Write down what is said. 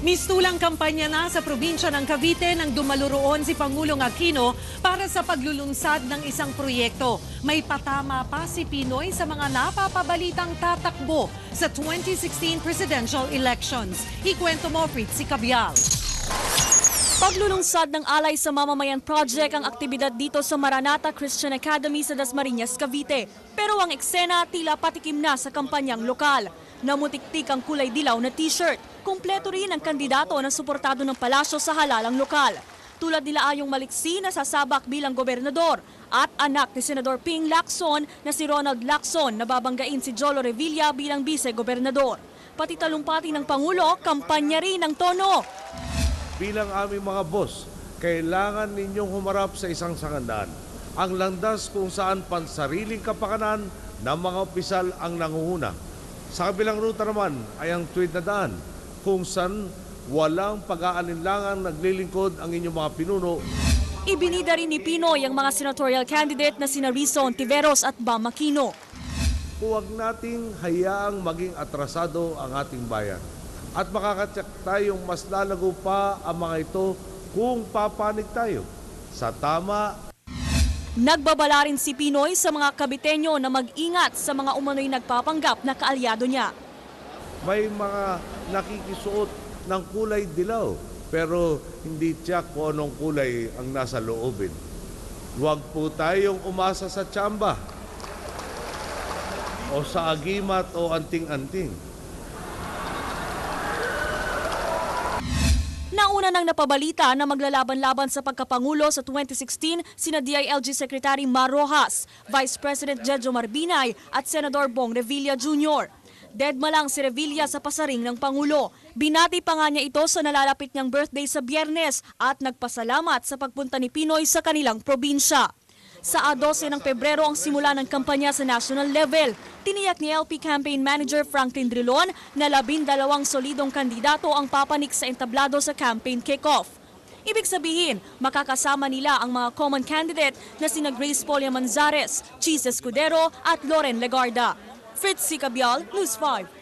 Mistulang kampanya na sa probinsya ng Cavite nang dumaluroon si Pangulong Aquino para sa paglulunsad ng isang proyekto. May patama pa si Pinoy sa mga napapabalitang tatakbo sa 2016 presidential elections. Ikwento mo, Fritzy Cabial. Paglulunsad ng Alay sa Mamamayan Project ang aktibidad dito sa Maranata Christian Academy sa Dasmariñas, Cavite. Pero ang eksena tila patikim na sa kampanyang lokal. Namutiktik ang kulay dilaw na t-shirt. Kumpleto rin ang kandidato na suportado ng palasyo sa halalang lokal. Tulad nila Ayong Maliksi na sasabak bilang gobernador at anak ni Senador Ping Lacson na si Ronald Lacson na babanggain si Jolo Revilla bilang vice-gobernador. Pati talumpati ng Pangulo, kampanya rin ang tono. bilang aming mga boss, kailangan ninyong humarap sa isang sangandaan. Ang landas kung saan pansariling kapakanan ng mga opisyal ang nangunguna. Sa kabilang ruta naman ay ang tuwid na daan kung saan walang pag-aalinlangan naglilingkod ang inyong mga pinuno Ibinida rin ni Pinoy ang mga senatorial candidate na sina Rizzo Ontiveros at Bam Aquino. huwag nating hayaang maging atrasado ang ating bayan. At makakatsak tayong mas lalago pa ang mga ito kung papanig tayo sa tama Nagbabala rin si Pinoy sa mga kabitenyo na mag-ingat sa mga umano'y nagpapanggap na kaalyado niya. may mga nakikisuot ng kulay dilaw pero hindi tiyak kung anong kulay ang nasa loobin. Huwag po tayong umasa sa tsamba o sa agimat o anting-anting. Nauna nang napabalita na maglalaban-laban sa pagkapangulo sa 2016 sina DILG Secretary Mar Rojas, Vice President Jejo Marbinay at Senador Bong Revilla Jr. Deadma lang si Revilla sa pasaring ng Pangulo. Binati pa nga niya ito sa nalalapit niyang birthday sa biyernes at nagpasalamat sa pagpunta ni Pinoy sa kanilang probinsya. Sa A12 ng Pebrero ang simula ng kampanya sa national level. Tiniyak ni LP Campaign Manager Franklin Drilon na labindalawang solidong kandidato ang papanik sa entablado sa campaign kickoff. Ibig sabihin, makakasama nila ang mga common candidate na sina Grace Polia Manzares, Cheese Escudero at Loren Legarda. Fritz C. Cabial, News 5.